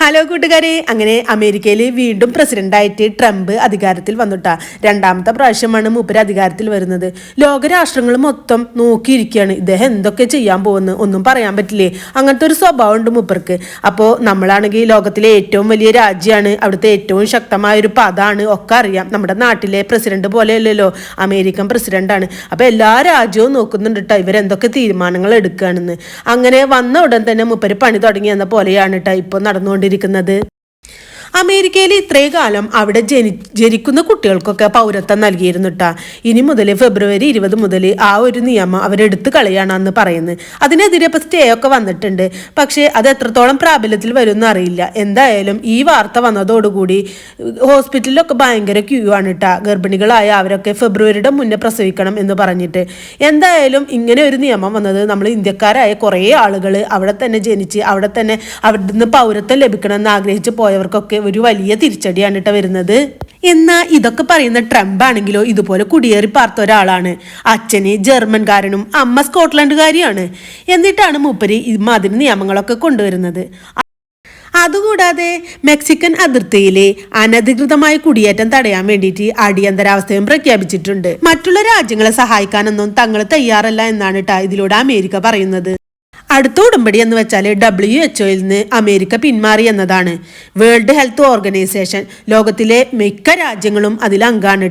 Hello കൂട്ടുകാരെ. അങ്ങനെ അമേരിക്കയിൽ വീണ്ടും പ്രസിഡന്റായിട്ട് ട്രംപ് അധികാരത്തിൽ വന്നിട്ടാ. രണ്ടാമത്തെ പ്രാവശ്യമാണ് മൂപ്പര് അധികാരത്തിൽ വരുന്നത്. ലോകരാഷ്ട്രങ്ങൾ മൊത്തം നോക്കിയിരിക്കുകയാണ് ഇദ്ദേഹം എന്തൊക്കെ ചെയ്യാൻ പോകുന്നു ഒന്നും പറയാൻ പറ്റില്ലേ? അങ്ങനത്തെ ഒരു സ്വഭാവം ഉണ്ട് മൂപ്പർക്ക്. അപ്പോൾ നമ്മളാണെങ്കിൽ ലോകത്തിലെ ഏറ്റവും വലിയ രാജ്യമാണ് അവിടുത്തെ ഏറ്റവും ശക്തമായ ഒരു പദമാണ് ഒക്കെ അറിയാം. നമ്മുടെ നാട്ടിലെ പ്രസിഡന്റ് പോലെയല്ലല്ലോ. അമേരിക്കൻ പ്രസിഡന്റാണ്. അപ്പോൾ എല്ലാ രാജ്യവും നോക്കുന്നുണ്ട് കേട്ടോ ഇവരെന്തൊക്കെ തീരുമാനങ്ങൾ എടുക്കുകയാണെന്ന്. അങ്ങനെ വന്ന ഉടൻ തന്നെ മൂപ്പര് പണി തുടങ്ങിയെന്ന പോലെയാണ് കേട്ടോ ഇപ്പോൾ നടന്നുകൊണ്ടിരിക്കുന്നത് അമേരിക്കയിൽ ഇത്രയും കാലം അവിടെ ജനി ജനിക്കുന്ന കുട്ടികൾക്കൊക്കെ പൗരത്വം നൽകിയിരുന്നു കേട്ടാ ഇനി മുതൽ ഫെബ്രുവരി ഇരുപത് മുതൽ ആ ഒരു നിയമം അവരെടുത്ത് കളയാണെന്ന് പറയുന്നത്. അതിനെതിരെ ഇപ്പോൾ സ്റ്റേ ഒക്കെ വന്നിട്ടുണ്ട്. പക്ഷേ അത് എത്രത്തോളം പ്രാബല്യത്തിൽ വരുമെന്ന് അറിയില്ല. എന്തായാലും ഈ വാർത്ത വന്നതോടുകൂടി ഹോസ്പിറ്റലിലൊക്കെ ഭയങ്കര ക്യൂ ആണ് കേട്ടാ ഗർഭിണികളായ അവരൊക്കെ ഫെബ്രുവരിയുടെ മുന്നേ പ്രസവിക്കണം എന്ന് പറഞ്ഞിട്ട്. എന്തായാലും ഇങ്ങനെ ഒരു നിയമം വന്നത് നമ്മൾ ഇന്ത്യക്കാരായ കുറേ ആളുകൾ അവിടെ തന്നെ ജനിച്ച് അവിടെ തന്നെ അവിടുന്ന് പൗരത്വം ലഭിക്കണം എന്ന് ആഗ്രഹിച്ച് പോയവർക്കൊക്കെ ഒരു വലിയ തിരിച്ചടിയാണ് കേട്ടോ വരുന്നത്. എന്നാൽ ഇതൊക്കെ പറയുന്ന ട്രംപ് ആണെങ്കിലോ ഇതുപോലെ കുടിയേറി പാർത്ത ഒരാളാണ്. അച്ഛന് ജർമ്മൻകാരനും അമ്മ സ്കോട്ട്ലൻഡുകാരിയാണ്. എന്നിട്ടാണ് മൂപ്പര് ഇമാതിരി നിയമങ്ങളൊക്കെ കൊണ്ടുവരുന്നത്. അതുകൂടാതെ മെക്സിക്കൻ അതിർത്തിയിലെ അനധികൃതമായ കുടിയേറ്റം തടയാൻ വേണ്ടിയിട്ട് അടിയന്തരാവസ്ഥയും പ്രഖ്യാപിച്ചിട്ടുണ്ട്. മറ്റുള്ള രാജ്യങ്ങളെ സഹായിക്കാനൊന്നും തങ്ങൾ തയ്യാറല്ല എന്നാണ് ഇതിലൂടെ അമേരിക്ക പറയുന്നത്. അടുത്ത ഉടമ്പടി എന്ന് വെച്ചാൽ ഡബ്ല്യു എച്ച് ഒയിൽ നിന്ന് അമേരിക്ക പിന്മാറി എന്നതാണ്. വേൾഡ് ഹെൽത്ത് ഓർഗനൈസേഷൻ ലോകത്തിലെ മിക്ക രാജ്യങ്ങളും അതിൽ അംഗാണ്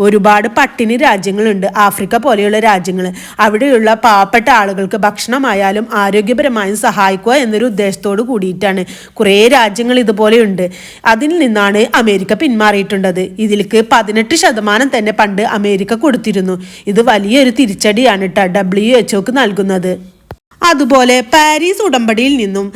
ഒരുപാട് പട്ടിണി രാജ്യങ്ങളുണ്ട്. ആഫ്രിക്ക പോലെയുള്ള രാജ്യങ്ങൾ. അവിടെയുള്ള പാവപ്പെട്ട ആളുകൾക്ക് ഭക്ഷണമായാലും ആരോഗ്യപരമായും സഹായിക്കുക എന്നൊരു ഉദ്ദേശത്തോട് കൂടിയിട്ടാണ്. കുറേ രാജ്യങ്ങൾ ഇതുപോലെയുണ്ട്. അതിൽ നിന്നാണ് അമേരിക്ക പിന്മാറിയിട്ടുള്ളത്. ഇതിലേക്ക് പതിനെട്ട് ശതമാനം തന്നെ പണ്ട് അമേരിക്ക കൊടുത്തിരുന്നു. ഇത് വലിയൊരു തിരിച്ചടിയാണ് കേട്ടോ ഡബ്ല്യു എച്ച് ഒക്ക് നൽകുന്നത്. അതുപോലെ പാരീസ് ഉടമ്പടിയിൽ നിന്നും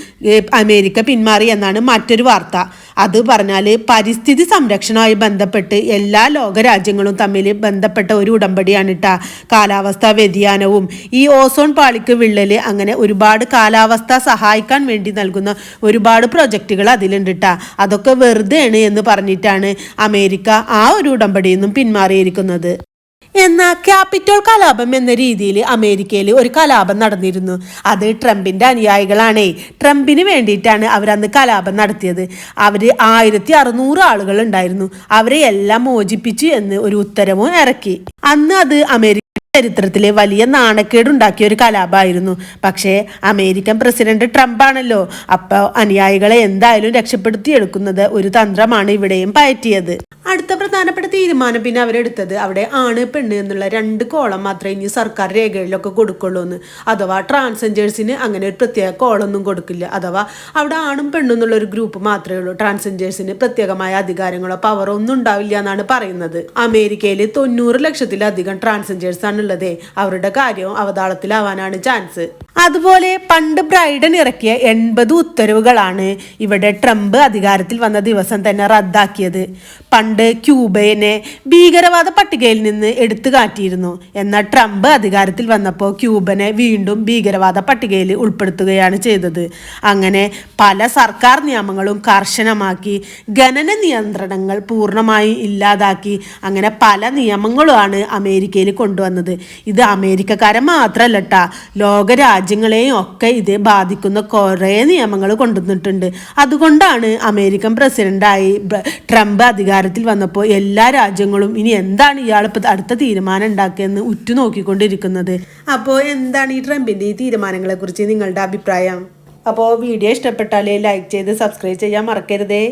അമേരിക്ക പിന്മാറി എന്നാണ് മറ്റൊരു വാർത്ത. അത് പറഞ്ഞാൽ പരിസ്ഥിതി സംരക്ഷണവുമായി ബന്ധപ്പെട്ട് എല്ലാ ലോകരാജ്യങ്ങളും തമ്മിൽ ബന്ധപ്പെട്ട ഒരു ഉടമ്പടിയാണ് കേട്ടോ കാലാവസ്ഥാ വ്യതിയാനവും ഈ ഓസോൺ പാളിക്ക് വിള്ളൽ അങ്ങനെ ഒരുപാട് കാലാവസ്ഥ സഹായിക്കാൻ വേണ്ടി നൽകുന്ന ഒരുപാട് പ്രൊജക്റ്റുകൾ അതിലുണ്ട് കേട്ടോ അതൊക്കെ വെറുതെയാണ് എന്ന് പറഞ്ഞിട്ടാണ് അമേരിക്ക ആ ഒരു ഉടമ്പടിയിൽ നിന്നും പിന്മാറിയിരിക്കുന്നത്. എന്നാൽ ക്യാപിറ്റോൾ കലാപം എന്ന രീതിയിൽ അമേരിക്കയിൽ ഒരു കലാപം നടന്നിരുന്നു. അത് ട്രംപിന്റെ അനുയായികളാണേ. ട്രംപിന് വേണ്ടിയിട്ടാണ് അവരന്ന് കലാപം നടത്തിയത്. അവർ ആയിരത്തി അറുന്നൂറ് ആളുകൾ ഉണ്ടായിരുന്നു. അവരെ എല്ലാം മോചിപ്പിച്ചു എന്ന് ഒരു ഉത്തരവും ഇറക്കി. അന്ന് അത് അമേരിക്ക ചരിത്രത്തിലെ വലിയ നാണക്കേടുണ്ടാക്കിയ ഒരു കലാപമായിരുന്നു. പക്ഷേ അമേരിക്കൻ പ്രസിഡന്റ് ട്രംപ് ആണല്ലോ. അപ്പോൾ അനുയായികളെ എന്തായാലും രക്ഷപ്പെടുത്തിയെടുക്കുന്നത് ഒരു തന്ത്രമാണ് ഇവിടെയും പയറ്റിയത്. അടുത്ത പ്രധാനപ്പെട്ട തീരുമാനം പിന്നെ അവരെടുത്തത് അവിടെ ആണ് പെണ്ണ് എന്നുള്ള രണ്ട് കോളം മാത്രമേ ഇനി സർക്കാർ രേഖകളിലൊക്കെ കൊടുക്കുള്ളൂ എന്ന് അഥവാ ട്രാൻസ്ജെൻഡേഴ്സിന് അങ്ങനെ ഒരു പ്രത്യേക കോളൊന്നും കൊടുക്കില്ല. അഥവാ അവിടെ ആണും പെണ്ണും എന്നുള്ള ഒരു ഗ്രൂപ്പ് മാത്രമേ ഉള്ളൂ. ട്രാൻസ്ജെൻഡേഴ്സിന് പ്രത്യേകമായ അധികാരങ്ങളോ പവറോ ഒന്നും ഉണ്ടാവില്ല എന്നാണ് പറയുന്നത്. അമേരിക്കയിൽ തൊണ്ണൂറ് ലക്ഷത്തിലധികം ട്രാൻസ്ജെൻഡേഴ്സ് ആണുള്ളത് അവരുടെ കാര്യവും അവതാളത്തിലാവാനാണ് ചാൻസ്. അതുപോലെ പണ്ട് ബ്രൈഡൻ ഇറക്കിയ എൺപത് ഉത്തരവുകളാണ് ഇവിടെ ട്രംപ് അധികാരത്തിൽ വന്ന ദിവസം തന്നെ റദ്ദാക്കിയത്. പണ്ട് ക്യൂബയെ ഭീകരവാദ പട്ടികയിൽ നിന്ന് എടുത്തു കാട്ടിയിരുന്നു. എന്നാൽ ട്രംപ് അധികാരത്തിൽ വന്നപ്പോൾ ക്യൂബനെ വീണ്ടും ഭീകരവാദ പട്ടികയിൽ ഉൾപ്പെടുത്തുകയാണ് ചെയ്തത്. അങ്ങനെ പല സർക്കാർ നിയമങ്ങളും കർശനമാക്കി ഖനന നിയന്ത്രണങ്ങൾ പൂർണമായി ഇല്ലാതാക്കി അങ്ങനെ പല നിയമങ്ങളുമാണ് അമേരിക്കയിൽ കൊണ്ടുവന്നത്. ഇത് അമേരിക്കക്കാരെ മാത്രമല്ല കേട്ടാ ലോകരാജ്യങ്ങളെയും ഒക്കെ ഇത് ബാധിക്കുന്ന കുറേ നിയമങ്ങൾ കൊണ്ടുവന്നിട്ടുണ്ട്. അതുകൊണ്ടാണ് അമേരിക്കൻ പ്രസിഡന്റായി ട്രംപ് അധികാരത്തിൽ വന്നപ്പോൾ എല്ലാ രാജ്യങ്ങളും ഇനി എന്താണ് ഇയാളിപ്പോൾ അടുത്ത തീരുമാനം ഉണ്ടാക്കിയെന്ന് ഉറ്റുനോക്കിക്കൊണ്ടിരിക്കുന്നത്. അപ്പോൾ എന്താണ് ഈ ട്രംപിന്റെ ഈ തീരുമാനങ്ങളെ കുറിച്ച് നിങ്ങളുടെ അഭിപ്രായം? അപ്പോൾ വീഡിയോ ഇഷ്ടപ്പെട്ടാൽ ലൈക്ക് ചെയ്ത് സബ്സ്ക്രൈബ് ചെയ്യാൻ മറക്കരുതേ.